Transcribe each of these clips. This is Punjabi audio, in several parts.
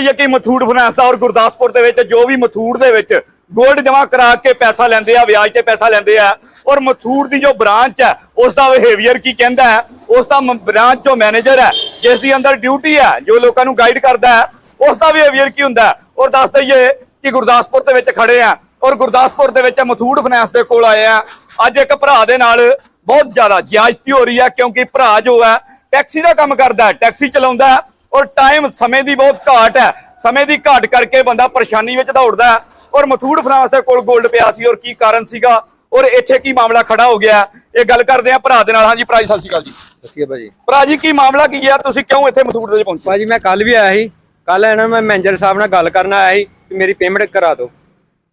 ਦਈਏ ਕਿ ਮਥੂੜ ਫਾਈਨੈਂਸ ਦਾ ਔਰ ਗੁਰਦਾਸਪੁਰ ਦੇ ਵਿੱਚ ਜੋ ਵੀ ਮਥੂੜ ਦੇ ਵਿੱਚ ਗੋਲਡ ਜਮ੍ਹਾਂ ਕਰਾ ਕੇ ਪੈਸਾ ਲੈਂਦੇ ਆ, ਵਿਆਜ ਤੇ ਪੈਸਾ ਲੈਂਦੇ ਆ, ਔਰ ਮਥੂਟ ਦੀ ਜੋ ਬ੍ਰਾਂਚ ਹੈ, ਉਸ ਦਾ ਬਿਹੇਵੀਅਰ ਕੀ ਕਹਿੰਦਾ ਹੈ ਉਸ ਦਾ ਬ੍ਰਾਂਚ ਜੋ ਮੈਨੇਜਰ ਹੈ, ਜਿਸ ਦੀ ਅੰਦਰ ਡਿਊਟੀ ਹੈ, ਜੋ ਲੋਕਾਂ ਨੂੰ ਗਾਈਡ ਕਰਦਾ ਹੈ, ਉਸ ਦਾ ਬਿਹੇਵੀਅਰ ਕੀ ਹੁੰਦਾ ਹੈ? ਔਰ ਦੱਸ ਦਈਏ ਕਿ ਗੁਰਦਾਸਪੁਰ ਦੇ ਵਿੱਚ ਖੜੇ ਆ, ਔਰ ਗੁਰਦਾਸਪੁਰ ਦੇ ਵਿੱਚ ਮਥੂੜ ਫਾਈਨੈਂਸ ਦੇ ਕੋਲ ਆਏ ਆ ਅੱਜ ਇੱਕ ਭਰਾ ਦੇ ਨਾਲ ਬਹੁਤ ਜ਼ਿਆਦਾ ਜ਼ਿਆਦਤੀ ਹੋ ਰਹੀ ਹੈ, ਕਿਉਂਕਿ ਭਰਾ ਜੋ ਹੈ ਟੈਕਸੀ ਦਾ ਕੰਮ ਕਰਦਾ ਟੈਕਸੀ ਚਲਾਉਂਦਾ ਔਰ ਟਾਈਮ ਸਮੇਂ ਦੀ ਬਹੁਤ ਘਾਟ ਹੈ। ਸਮੇਂ ਦੀ ਘਾਟ ਕਰਕੇ ਬੰਦਾ ਪਰੇਸ਼ਾਨੀ ਵਿੱਚ ਦੌੜਦਾ ਹੈ। ਔਰ ਮਥੂਟ ਫਰਾਂਸ ਦੇ ਕੋਲ 골ਡ ਪਿਆ ਸੀ ਔਰ ਕੀ ਕਾਰਨ ਸੀਗਾ? ਔਰ ਇੱਥੇ ਕੀ ਮਾਮਲਾ ਖੜਾ ਹੋ ਗਿਆ ਇਹ ਗੱਲ ਕਰਦੇ ਆ ਭਰਾ ਦੇ ਨਾਲ। ਹਾਂਜੀ ਭਰਾ ਜੀ ਸਤਿ ਸ਼੍ਰੀ ਅਕਾਲ ਜੀ। ਸਤਿ ਸ਼੍ਰੀ ਅਕਾਲ ਭਾਜੀ। ਭਰਾ ਜੀ ਕੀ ਮਾਮਲਾ ਕੀ ਹੈ? ਤੁਸੀਂ ਕਿਉਂ ਇੱਥੇ ਮਥੂਟ ਦੇ ਪਹੁੰਚੇ? ਭਾਜੀ ਮੈਂ ਕੱਲ ਵੀ ਆਇਆ ਸੀ। ਕੱਲ ਇਹਨਾਂ ਮੈਂ ਮੈਨੇਜਰ ਸਾਹਿਬ ਨਾਲ ਗੱਲ ਕਰਨ ਆਇਆ ਸੀ ਕਿ ਮੇਰੀ ਪੇਮੈਂਟ ਕਰਾ ਦਿਓ।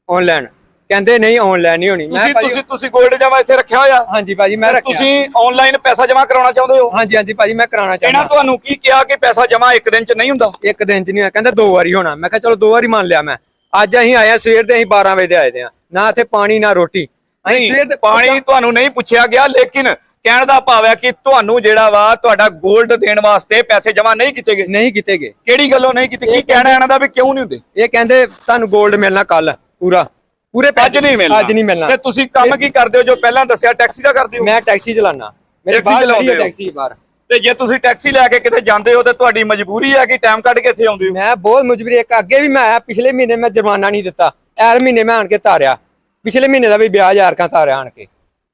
ਆਨਲਾਈਨ ਕਹਿੰਦੇ ਨਹੀਂ ਆਨਲਾਈਨ ਨਹੀਂ ਹੋਣੀ। ਤੁਸੀਂ ਤੁਸੀਂ ਤੁਸੀਂ 골ਡ ਜਮਾ ਇੱਥੇ ਰੱਖਿਆ ਹੋਇਆ? ਹਾਂਜੀ ਭਾਜੀ ਮੈਂ ਰੱਖਿਆ। ਤੁਸੀਂ ਆਨਲਾਈਨ ਪੈਸਾ ਜਮਾ ਕਰਾਉਣਾ ਚਾਹੁੰਦੇ ਹੋ? ਹਾਂਜੀ ਹਾਂਜੀ ਭਾਜੀ ਮੈਂ ਕਰਾਉਣਾ ਚਾਹੁੰਦਾ। ਇਹਨਾਂ ਤੁਹਾਨੂੰ ਕੀ ਕਿਹਾ ਕਿ ਪੈਸਾ ਜਮਾ ਇੱਕ ਦਿਨ ਚ ਨਹੀਂ ਹੁੰਦਾ? ਇੱਕ ਦਿਨ ਚ ਨਹੀਂ ਹੋਇਆ ਕਹਿੰਦਾ ਦੋ ਵਾਰੀ ਹੋਣਾ। ਮੈਂ ਕਿਹਾ ਚਲੋ ਦੋ ਵਾਰੀ ਮੰਨ ਲਿਆ ਮੈਂ। ਅੱਜ ਅਸੀਂ ਆਏ ਸਵੇਰ ਦੇ ਅਸੀਂ 12 ਵਜੇ ਦੇ ਆਏ ਦੇ ਆ ਨਾ ਇੱਥੇ ਪਾਣੀ ਨਾ ਰੋਟੀ। ਅਸੀਂ ਸਵੇਰ ਦੇ ਪਾਣੀ ਤੁਹਾਨੂੰ ਨਹੀਂ ਪੁੱਛਿਆ ਗਿਆ ਲੇਕਿਨ ਕਹਿਣ ਦਾ ਭਾਵ ਹੈ ਕਿ ਤੁਹਾਨੂੰ ਜਿਹੜਾ ਵਾ ਤੁਹਾਡਾ 골ਡ ਦੇਣ ਵਾਸਤੇ ਪੈਸੇ ਜਮਾ ਨਹੀਂ ਕੀਤੇ ਗਏ। ਨਹੀਂ ਕੀਤੇ ਗਏ। ਕਿਹੜੀ ਗੱਲੋਂ ਨਹੀਂ ਕੀਤੇ? ਕੀ ਕਹਿਣਾ ਇਹਨਾਂ ਦਾ ਵੀ ਕਿਉਂ ਨਹੀਂ ਹੁੰਦੇ? ਇਹ ਕਹਿੰਦੇ ਤੁਹਾਨੂੰ 골ਡ ਮਿਲਣਾ ਕੱਲ ਪੂਰਾ। ਪੂਰੇ ਪੈਸੇ ਅੱਜ ਨਹੀਂ ਮਿਲਣਾ। ਅੱਜ ਨਹੀਂ ਮਿਲਣਾ। ਤੇ ਤੁਸੀਂ ਕੰਮ ਕੀ ਕਰਦੇ ਹੋ ਜੋ ਪਹਿਲਾਂ ਦੱਸਿਆ ਟੈਕਸੀ ਦਾ ਕਰਦੇ ਹੋ? ਮੈਂ ਟੈਕਸੀ ਚਲਾਉਣਾ ਮੇਰੇ ਬਾਹਰ ਚਲਾਉਂਦੇ ਹੈ। ਟੈਕਸੀ ਬਾਹਰ। ਤੇ ਜੇ ਤੁਸੀਂ ਟੈਕਸੀ ਲੈ ਕੇ ਕਿਤੇ ਜਾਂਦੇ ਹੋ ਤੇ ਤੁਹਾਡੀ ਮਜਬੂਰੀ ਹੈ ਕਿ ਟਾਈਮ ਕੱਢ ਕੇ ਇੱਥੇ ਆਉਂਦੇ ਹੋ? ਮੈਂ ਬਹੁਤ ਮਜਬੂਰੀ ਇੱਕ ਅੱਗੇ ਵੀ ਮੈਂ ਆਇਆ ਪਿਛਲੇ ਮਹੀਨੇ ਮੈਂ ਜੁਰਮਾਨਾ ਨਹੀਂ ਦਿੱਤਾ। ਐਰ ਮਹੀਨੇ ਮੈਂ ਆਣ ਕੇ ਤਾਰਿਆ। ਪਿਛਲੇ ਮਹੀਨੇ ਦਾ ਵੀ ਵਿਆਜ ਹਜ਼ਾਰ ਕਾ ਤਾਰਿਆ ਆਣ ਕੇ।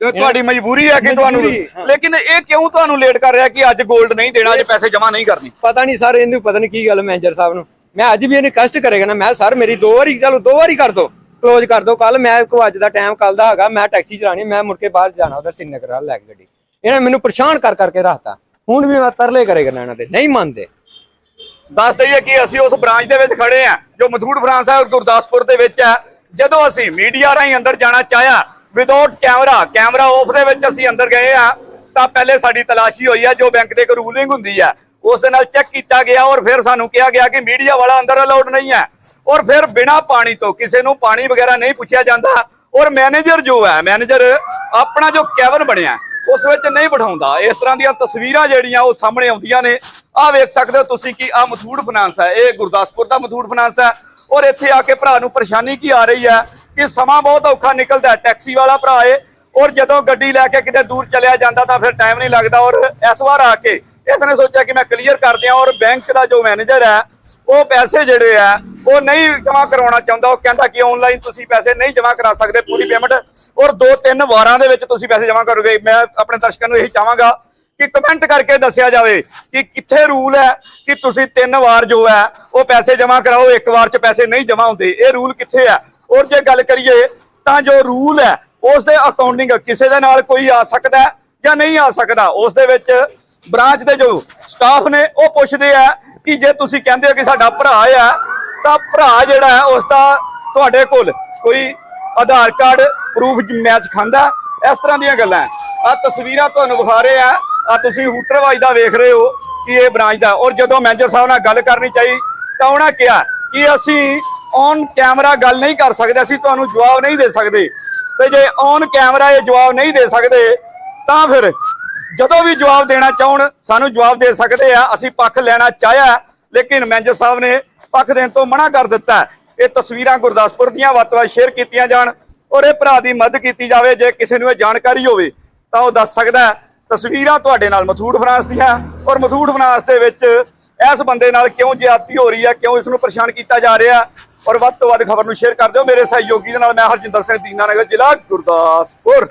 ਤੇ ਤੁਹਾਡੀ ਮਜਬੂਰੀ ਹੈ ਕਿ ਤੁਹਾਨੂੰ। ਲੇਕਿਨ ਇਹ ਕਿਉਂ ਤੁਹਾਨੂੰ ਲੇਟ ਕਰ ਰਿਹਾ ਕਿ ਅੱਜ 골ਡ ਨਹੀਂ ਦੇਣਾ ਅੱਜ ਪੈਸੇ ਜਮਾ ਨਹੀਂ ਕਰਨੀ? ਪਤਾ ਨਹੀਂ ਸਰ ਇਹਨੂੰ ਪਤਾ ਨਹੀਂ ਕੀ ਗੱਲ ਮੈਨੇਜਰ ਸਾਹਿਬ ਨੂੰ। ਮੈਂ ਅੱਜ ਵੀ ਇਹਨੇ ਕਸ਼ਟ ਕਰੇਗਾ ਨਾ। ਮੈਂ ਸਰ ਮੇਰੀ ਦੋ ਵਾਰੀ ਚਲੋ ਦੋ ਵਾਰੀ ਕਰ ਦੋ। ਕਲੋਜ਼ ਕਰ ਦੋ ਕੱਲ ਮੈਂ ਕੋ ਅੱਜ ਦਾ ਟਾਈਮ ਕੱਲ ਦਾ ਹੈਗਾ। ਮੈਂ ਟੈਕਸੀ ਚਲਾਣੀ ਮੈਂ ਮੁੜ ਕੇ ਬਾਹਰ ਜਾਣਾ ਉਹਦਾ ਸਿੰਨਕਰ ਵੱਲ ਲੈ ਕੇ ਗੱਡੀ। ਇਹਨੇ ਮੈਨੂੰ ਪਰੇਸ਼ਾਨ ਕਰ ਕਰਕੇ ਰੱਖਤਾ। ਹੁਣ ਵੀ ਮੈਂ ਤਰਲੇ ਕਰੇਗਾ ਇਹਨਾਂ ਦੇ। ਨਹੀਂ ਮੰਨਦੇ। ਦੱਸ ਦਈਏ ਕਿ ਅਸੀਂ ਉਸ ਬ੍ਰਾਂਚ ਦੇ ਵਿੱਚ ਖੜੇ ਆ ਜੋ ਮਥੂਟ ਫਰਾਂਸ ਹੈ ਗੁਰਦਾਸਪੁਰ ਦੇ ਵਿੱਚ ਹੈ। ਜਦੋਂ ਅਸੀਂ ਮੀਡੀਆ ਰਾਹੀਂ ਅੰਦਰ ਜਾਣਾ ਚਾਹਿਆ ਵਿਦਆਊਟ ਕੈਮਰਾ ਕੈਮਰਾ ਆਫ ਦੇ ਵਿੱਚ ਅਸੀਂ ਅੰਦਰ ਗਏ ਆ ਤਾਂ ਪਹਿਲੇ ਸਾਡੀ ਤਲਾਸ਼ੀ ਹੋਈ ਆ ਜੋ ਬੈਂਕ ਦੇ ਇੱਕ ਰੂਲਿੰਗ ਹੁੰਦੀ ਆ ਉਸ ਦੇ ਨਾਲ ਚੈੱਕ ਕੀਤਾ ਗਿਆ ਔਰ ਫਿਰ ਸਾਨੂੰ ਕਿਹਾ ਗਿਆ ਕਿ ਮੀਡੀਆ ਵਾਲਾ ਅੰਦਰ ਅਲਾਉਡ ਨਹੀਂ ਹੈ। ਔਰ ਫਿਰ ਬਿਨਾ ਪਾਣੀ ਤੋਂ ਕਿਸੇ ਨੂੰ ਪਾਣੀ ਵਗੈਰਾ ਨਹੀਂ ਪੁੱਛਿਆ ਜਾਂਦਾ। ਔਰ ਮੈਨੇਜਰ ਜੋ ਹੈ ਮੈਨੇਜਰ ਆਪਣਾ ਜੋ ਕੈਬਨ ਬਣਿਆ, ਉਸ ਵਿੱਚ ਨਹੀਂ ਬਿਠਾਉਂਦਾ। ਇਸ ਤਰ੍ਹਾਂ ਦੀਆਂ ਤਸਵੀਰਾਂ ਜਿਹੜੀਆਂ ਉਹ ਸਾਹਮਣੇ ਆਉਂਦੀਆਂ ਨੇ। ਆਹ ਵੇਖ ਸਕਦੇ ਹੋ ਤੁਸੀਂ ਕਿ ਆ ਮਥੂੜ ਫਾਈਨਾਂਸ ਹੈ। ਇਹ ਗੁਰਦਾਸਪੁਰ ਦਾ ਮਥੂਟ ਫਾਈਨਾਂਸ ਹੈ। ਔਰ ਇੱਥੇ ਆ ਕੇ ਭਰਾ ਨੂੰ ਪਰੇਸ਼ਾਨੀ ਕੀ ਆ ਰਹੀ ਹੈ ਕਿ ਸਮਾਂ ਬਹੁਤ ਔਖਾ ਨਿਕਲਦਾ ਟੈਕਸੀ ਵਾਲਾ ਭਰਾ ਏ। ਔਰ ਜਦੋਂ ਗੱਡੀ ਲੈ ਕੇ ਕਿਤੇ ਦੂਰ ਚਲਿਆ ਜਾਂਦਾ ਤਾਂ ਫਿਰ ਟਾਈਮ ਨਹੀਂ ਲੱਗਦਾ। ਔਰ ਇਸ ਵਾਰ ਆ ਕੇ ਇਸ ਨੇ ਸੋਚਿਆ ਕਿ ਮੈਂ ਕਲੀਅਰ ਕਰ ਦਿਆਂ ਔਰ ਬੈਂਕ ਦਾ ਜੋ ਮੈਨੇਜਰ ਹੈ, ਉਹ ਪੈਸੇ ਜਿਹੜੇ ਆ ਉਹ ਨਹੀਂ ਜਮ੍ਹਾਂ ਕਰਾਉਣਾ ਚਾਹੁੰਦਾ। ਉਹ ਕਹਿੰਦਾ ਕਿ ਆਨਲਾਈਨ ਤੁਸੀਂ ਪੈਸੇ ਨਹੀਂ ਜਮ੍ਹਾਂ ਕਰਾ ਸਕਦੇ, ਪੂਰੀ ਪੇਮੈਂਟ ਔਰ ਦੋ ਤਿੰਨ ਵਾਰਾਂ ਦੇ ਵਿੱਚ ਤੁਸੀਂ ਪੈਸੇ ਜਮ੍ਹਾਂ ਕਰੋਗੇ। ਮੈਂ ਆਪਣੇ ਦਰਸ਼ਕਾਂ ਨੂੰ ਇਹੀ ਚਾਹਾਂਗਾ ਕਿ ਕਮੈਂਟ ਕਰਕੇ ਦੱਸਿਆ ਜਾਵੇ ਕਿ ਕਿੱਥੇ ਰੂਲ ਹੈ ਕਿ ਤੁਸੀਂ ਤਿੰਨ ਵਾਰ ਜੋ ਹੈ, ਉਹ ਪੈਸੇ ਜਮ੍ਹਾਂ ਕਰਾਓ, ਇੱਕ ਵਾਰ 'ਚ ਪੈਸੇ ਨਹੀਂ ਜਮ੍ਹਾਂ ਹੁੰਦੇ। ਇਹ ਰੂਲ ਕਿੱਥੇ ਹੈ? ਔਰ ਜੇ ਗੱਲ ਕਰੀਏ, ਤਾਂ ਜੋ ਰੂਲ ਹੈ ਉਸ ਦੇ ਅਕਾਊਂਟਿੰਗ ਕਿਸੇ ਦੇ ਨਾਲ ਕੋਈ ਆ ਸਕਦਾ ਜਾਂ ਨਹੀਂ ਆ ਸਕਦਾ ਉਸ ਦੇ ਵਿੱਚ ਬ੍ਰਾਂਚ ਦੇ ਜੋ ਸਟਾਫ ਨੇ ਉਹ ਪੁੱਛਦੇ ਆ ਕਿ ਜੇ ਤੁਸੀਂ ਕਹਿੰਦੇ ਹੋ ਕਿ ਸਾਡਾ ਭਰਾ ਆ, ਤਾਂ ਭਰਾ ਜਿਹੜਾ ਹੈ ਉਸ ਦਾ ਤੁਹਾਡੇ ਕੋਲ ਕੋਈ ਆਧਾਰ ਕਾਰਡ ਪ੍ਰੂਫ ਮੈਚ ਖਾਂਦਾ, ਇਸ ਤਰ੍ਹਾਂ ਦੀਆਂ ਗੱਲਾਂ ਆ ਤਸਵੀਰਾਂ ਤੁਹਾਨੂੰ ਵਿਖਾ ਰਹੇ ਆ। ਆ ਤੁਸੀਂ ਹੂਟਰਵਾਜ ਦਾ ਵੇਖ ਰਹੇ ਹੋ ਕਿ ਇਹ ਬ੍ਰਾਂਚ ਦਾ। ਔਰ ਜਦੋਂ ਮੈਨੇਜਰ ਸਾਹਿਬ ਨਾਲ ਗੱਲ ਕਰਨੀ ਚਾਹੀ, ਤਾਂ ਉਹਨਾਂ ਕਿਹਾ ਕਿ ਅਸੀਂ ਔਨ ਕੈਮਰਾ ਗੱਲ ਨਹੀਂ ਕਰ ਸਕਦੇ, ਅਸੀਂ ਤੁਹਾਨੂੰ ਜਵਾਬ ਨਹੀਂ ਦੇ ਸਕਦੇ। ਤੇ ਜੇ ਔਨ ਕੈਮਰਾ ਇਹ ਜਵਾਬ ਨਹੀਂ ਦੇ ਸਕਦੇ, ਤਾਂ ਫਿਰ ਜਦੋਂ ਵੀ ਜਵਾਬ ਦੇਣਾ ਚਾਹਣ, ਸਾਨੂੰ ਜਵਾਬ ਦੇ ਸਕਦੇ ਆ। ਅਸੀਂ ਪੱਖ ਲੈਣਾ ਚਾਹਿਆ, ਲੇਕਿਨ ਮੈਨੇਜਰ ਸਾਹਿਬ ਨੇ ਪੱਖ ਦੇਣ ਤੋਂ ਮਨਾ ਕਰ ਦਿੱਤਾ। ਇਹ ਤਸਵੀਰਾਂ ਗੁਰਦਾਸਪੁਰ ਦੀਆਂ ਵੱਧ ਤੋਂ ਵੱਧ ਸ਼ੇਅਰ ਕੀਤੀਆਂ ਜਾਣ ਔਰ ਇਹ ਭਰਾ ਦੀ ਮਦਦ ਕੀਤੀ ਜਾਵੇ, ਜੇ ਕਿਸੇ ਨੂੰ ਇਹ ਜਾਣਕਾਰੀ ਹੋਵੇ, ਤਾਂ ਉਹ ਦੱਸ ਸਕਦਾ ਤਸਵੀਰਾਂ ਤੁਹਾਡੇ ਨਾਲ ਮਥੂੜ ਫਰਾਂਸ ਦੀਆਂ ਔਰ ਮਥੂਟ ਫਰਾਂਸ ਦੇ ਵਿੱਚ ਇਸ ਬੰਦੇ ਨਾਲ ਕਿਉਂ ਜ਼ਿਆਦਤੀ ਹੋ ਰਹੀ ਹੈ, ਕਿਉਂ ਇਸ ਨੂੰ ਪਰੇਸ਼ਾਨ ਕੀਤਾ ਜਾ ਰਿਹਾ ਔਰ ਵੱਧ ਤੋਂ ਵੱਧ ਖਬਰ ਨੂੰ ਸ਼ੇਅਰ ਕਰ ਦਿਓ। ਮੇਰੇ ਸਹਿਯੋਗੀ ਦੇ ਨਾਲ ਮੈਂ ਹਰਜਿੰਦਰ ਸਿੰਘ ਦੀਨਾਨਗਰ ਜ਼ਿਲ੍ਹਾ ਗੁਰਦਾਸਪੁਰ।